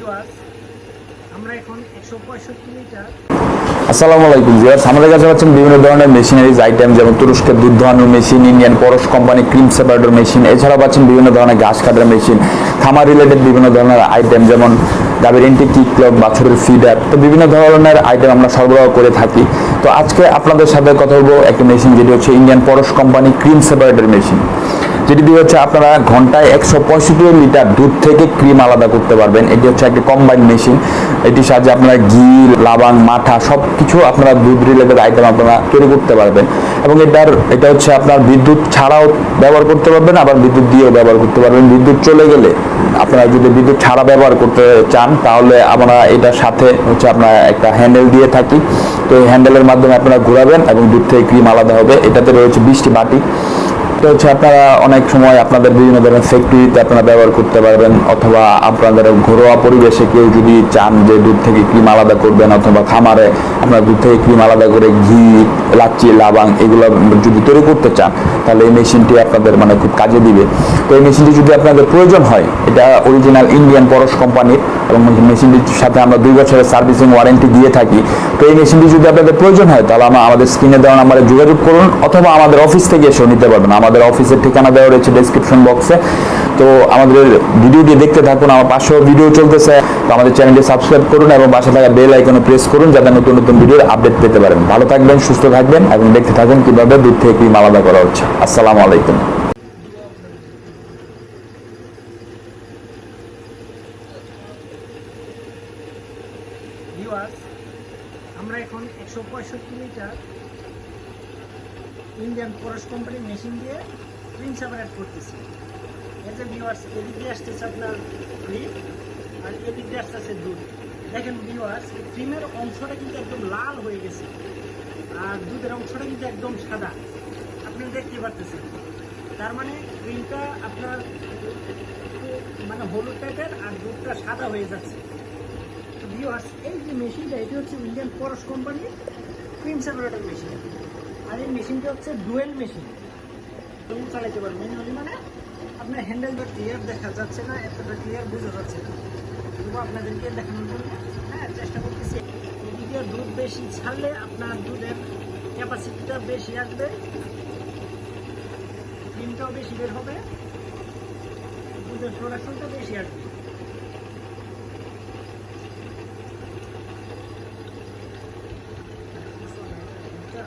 Viewers আমরা এখন একশো পঁয়ষট্টি লিটার আসসালামু আলাইকুম ভিউয়ার্স। আমাদের কাছে পাচ্ছেন বিভিন্ন ধরনের মেশিনারিজ আইটেম যেমন তুরস্কের দুধ ধোয়ানোর machine, Indian Paras company cream separator machine, এছাড়াও পাচ্ছেন বিভিন্ন ধরনের ঘাস কাটার মেশিন, খামার রিলেটেড বিভিন্ন ধরনের আইটেম যেমন গাভীর এন্টি কিক ক্লক বাছুরের ফিডার তো বিভিন্ন ধরনের আইটেম আমরা সরবরাহ করে থাকি। তো আজকে আপনাদের সাথে কথা বলব একটা মেশিন যেটি হচ্ছে Indian Paras company cream separator machine. যেটি দিয়ে হচ্ছে আপনারা ঘন্টায় একশো পঁয়ষট্টি লিটার দুধ থেকে ক্রিম আলাদা করতে পারবেন। এটি হচ্ছে একটা কম্বাইন মেশিন এটির সাহায্যে আপনারা ঘি লাবাং মাঠা সব কিছু আপনারা দুধ রিলেটেড আইটেম আপনারা তৈরি করতে পারবেন। এবং এটার, এটা হচ্ছে আপনার বিদ্যুৎ ছাড়াও ব্যবহার করতে পারবেন, আবার বিদ্যুৎ দিয়েও ব্যবহার করতে পারবেন। বিদ্যুৎ চলে গেলে আপনারা যদি বিদ্যুৎ ছাড়া ব্যবহার করতে চান, তাহলে আমরা এটার সাথে হচ্ছে আপনার একটা হ্যান্ডেল দিয়ে থাকি। তো এই হ্যান্ডেলের মাধ্যমে আপনারা ঘোরাবেন এবং দুধ থেকে ক্রিম আলাদা হবে। এটাতে রয়েছে বিশটি বাটি। তো হচ্ছে আপনারা অনেক সময় আপনাদের বিভিন্ন ধরনের ফ্যাক্টরিতে আপনারা ব্যবহার করতে পারবেন, অথবা আপনাদের ঘরোয়া পরিবেশে কেউ যদি চান যে দুধ থেকে ক্রিম আলাদা করবেন অথবা খামারে আপনারা দুধ থেকে ক্রিম আলাদা করে ঘি লাচ্ছি লাবাং এগুলো যদি তৈরি করতে চান, তাহলে এই মেশিনটি আপনাদের মানে খুব কাজে দিবে। তো এই মেশিনটি যদি আপনাদের প্রয়োজন হয়, এটা অরিজিনাল ইন্ডিয়ান পরশ কোম্পানির এবং মেশিনটির সাথে আমরা দুই বছরের সার্ভিসিং ওয়ারেন্টি দিয়ে থাকি। তো এই মেশিনটি যদি আপনাদের প্রয়োজন হয়, তাহলে আমরা আমাদের স্ক্রিনে দেওয়া নাম্বারে যোগাযোগ করুন, অথবা আমাদের অফিস থেকে এসেও নিতে পারবেন। আমাদের অফিসের ঠিকানা দেওয়া রয়েছে ডেসক্রিপশন বক্সে তো আমাদের ভিডিওটি দেখতে থাকুন, আমার পাশেও ভিডিও চলতেছে। তো আমাদের চ্যানেলটি সাবস্ক্রাইব করুন এবং পাশে থাকা বেল আইকনে প্রেস করুন, যাতে নতুন নতুন ভিডিওর আপডেট পেতে পারেন। ভালো থাকবেন, সুস্থ থাকবেন এবং দেখতে থাকুন কীভাবে দুধ থেকে ক্রিম আলাদা করা হচ্ছে। আসসালামু আলাইকুম। আমরা এখন একশো পঁয়ষট্টি লিটার ইন্ডিয়ান পরশ কোম্পানির মেশিন দিয়ে ক্রিম সেপারেট করতেছি। এই যে ভিউয়ার্স এদিক দিয়ে আসতেছে আপনার ক্রিম আর এদিক দিয়ে আসতেছে দুধ। দেখেন ভিউয়ার্স ক্রিমের অংশটা কিন্তু একদম লাল হয়ে গেছে আর দুধের অংশটা কিন্তু একদম সাদা। আপনি দেখতে পারতেছেন। তার মানে ক্রিমটা আপনার মানে হলুদ টাইপের আর দুধটা সাদা হয়ে যাচ্ছে। ভিউয়ার্স এই যে মেশিনটা এটি হচ্ছে ইন্ডিয়ান পরশ কোম্পানির ক্রিম সেপারেটর মেশিন আর এই মেশিনটা হচ্ছে ডুয়েল মেশিন। চালাতে পারবেন ম্যানুয়ালি মানে আপনার হ্যান্ডেলটা ক্লিয়ার দেখা যাচ্ছে না, এতটা ক্লিয়ার বোঝা যাচ্ছে না। তবু আপনাদেরকে দেখানোর জন্য হ্যাঁ চেষ্টা করতেছি। এদিকে দুধ বেশি ছাড়লে আপনার দুধের ক্যাপাসিটিটা বেশি আসবে। ক্রিমটাও বেশি বের হবে। দুধের প্রোডাকশনটা বেশি আসবে। আবার